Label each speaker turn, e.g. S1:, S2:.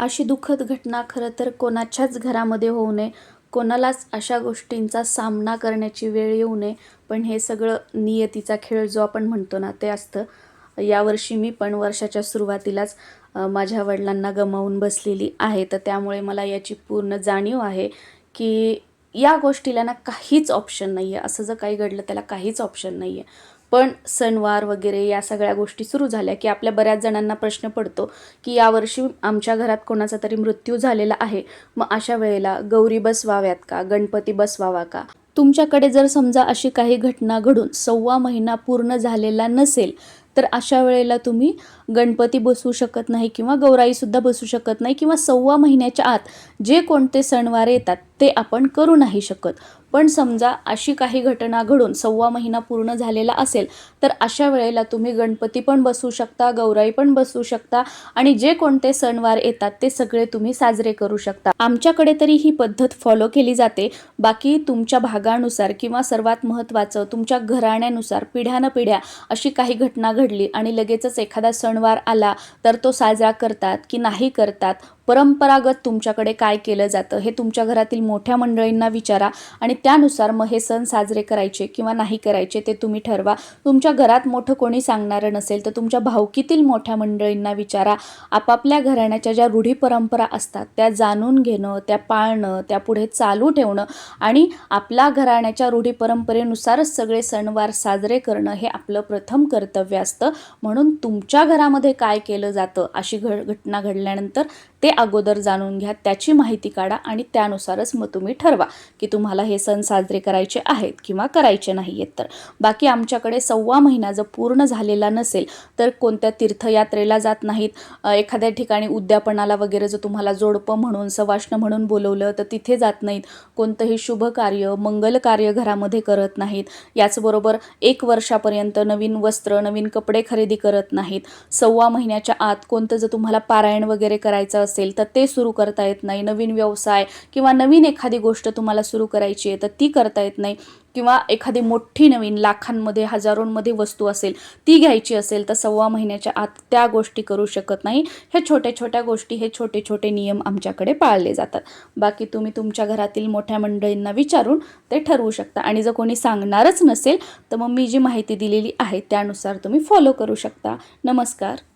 S1: अशी दुःखद घटना खरं तर कोणाच्याच घरामध्ये होऊ नये. कोणालाच अशा गोष्टींचा सामना करण्याची वेळ येऊ नये. पण हे सगळं नियतीचा खेळ जो आपण म्हणतो ना ते असतं. यावर्षी मी पण वर्षाच्या सुरुवातीलाच माझ्या वडिलांना गमावून बसलेली आहे. तर त्यामुळे मला याची पूर्ण जाणीव आहे की या गोष्टीला ना काहीच ऑप्शन नाही आहे असं जर काही घडलं त्याला काहीच ऑप्शन नाही आहे पण सणवार वगैरे या सगळ्या गोष्टी सुरू झाल्या की आपल्या बऱ्याच जणांना प्रश्न पडतो की यावर्षी आमच्या घरात कोणाचा तरी मृत्यू झालेला आहे. मग अशा वेळेला गौरी बसवाव्यात का? गणपती बसवावा का? तुमच्याकडे जर समजा अशी काही घटना घडून सव्वा महिना पूर्ण झालेला नसेल तर अशा वेळेला तुम्ही गणपती बसवू शकत नाही किंवा गौराईसुद्धा बसू शकत नाही किंवा सव्वा महिन्याच्या आत जे कोणते सणवार येतात ते आपण करू नाही शकत. पण समजा अशी काही घटना घडून सव्वा महिना पूर्ण झालेला असेल तर अशा वेळेला तुम्ही गणपती पण बसू शकता गौराई पण बसू शकता आणि जे कोणते सणवार येतात ते सगळे तुम्ही साजरे करू शकता. आमच्याकडे तरी ही पद्धत फॉलो केली जाते. बाकी तुमच्या भागानुसार किंवा सर्वात महत्त्वाचं तुमच्या घराण्यानुसार पिढ्यानपिढ्या अशी काही घटना घडली आणि लगेचच एखादा सण सणवार आला तर तो साजरा करतात की नाही करतात परंपरागत तुमच्याकडे काय केलं जातं हे तुमच्या घरातील मोठ्या मंडळींना विचारा आणि त्यानुसार मग हे सण साजरे करायचे किंवा नाही करायचे ते तुम्ही ठरवा. तुमच्या घरात मोठं कोणी सांगणारं नसेल तर तुमच्या भावकीतील मोठ्या मंडळींना विचारा. आपापल्या घराण्याच्या ज्या रूढी परंपरा असतात त्या जाणून घेणं त्या पाळणं त्या पुढे चालू ठेवणं आणि आपल्या घराण्याच्या रूढी परंपरेनुसारच सगळे सणवार साजरे करणं हे आपलं प्रथम कर्तव्य असतं. म्हणून तुमच्या घरामध्ये काय केलं जातं अशी घ घटना घडल्यानंतर ते अगोदर जाणून घ्या त्याची माहिती काढा आणि त्यानुसारच मग तुम्ही ठरवा की तुम्हाला हे सण साजरे करायचे आहेत किंवा करायचे नाही आहेत तर. बाकी आमच्याकडे सव्वा महिना जर पूर्ण झालेला नसेल तर कोणत्या तीर्थयात्रेला जात नाहीत. एखाद्या ठिकाणी उद्यापनाला वगैरे जर तुम्हाला जोडपं म्हणून सवाष्ण म्हणून बोलवलं तर तिथे जात नाहीत. कोणतंही शुभ कार्य मंगल कार्य घरामध्ये करत नाहीत. याचबरोबर एक वर्षापर्यंत नवीन वस्त्र नवीन कपडे खरेदी करत नाहीत. सव्वा महिन्याच्या आत कोणतं जर तुम्हाला पारायण वगैरे करायचं असेल तर ते सुरू करता येत नाही. नवीन व्यवसाय किंवा नवीन एखादी गोष्ट तुम्हाला सुरू करायची आहे तर ती करता येत नाही. किंवा एखादी मोठी नवीन लाखांमध्ये हजारोंमध्ये वस्तू असेल ती घ्यायची असेल तर सव्वा महिन्याच्या आत त्या गोष्टी करू शकत नाही. हे छोट्या छोट्या गोष्टी हे छोटे छोटे नियम आमच्याकडे पाळले जातात. बाकी तुम्ही तुमच्या घरातील मोठ्या मंडळींना विचारून ते ठरवू शकता. आणि जर कोणी सांगणारच नसेल तर मग मी जी माहिती दिलेली आहे त्यानुसार तुम्ही फॉलो करू शकता. नमस्कार.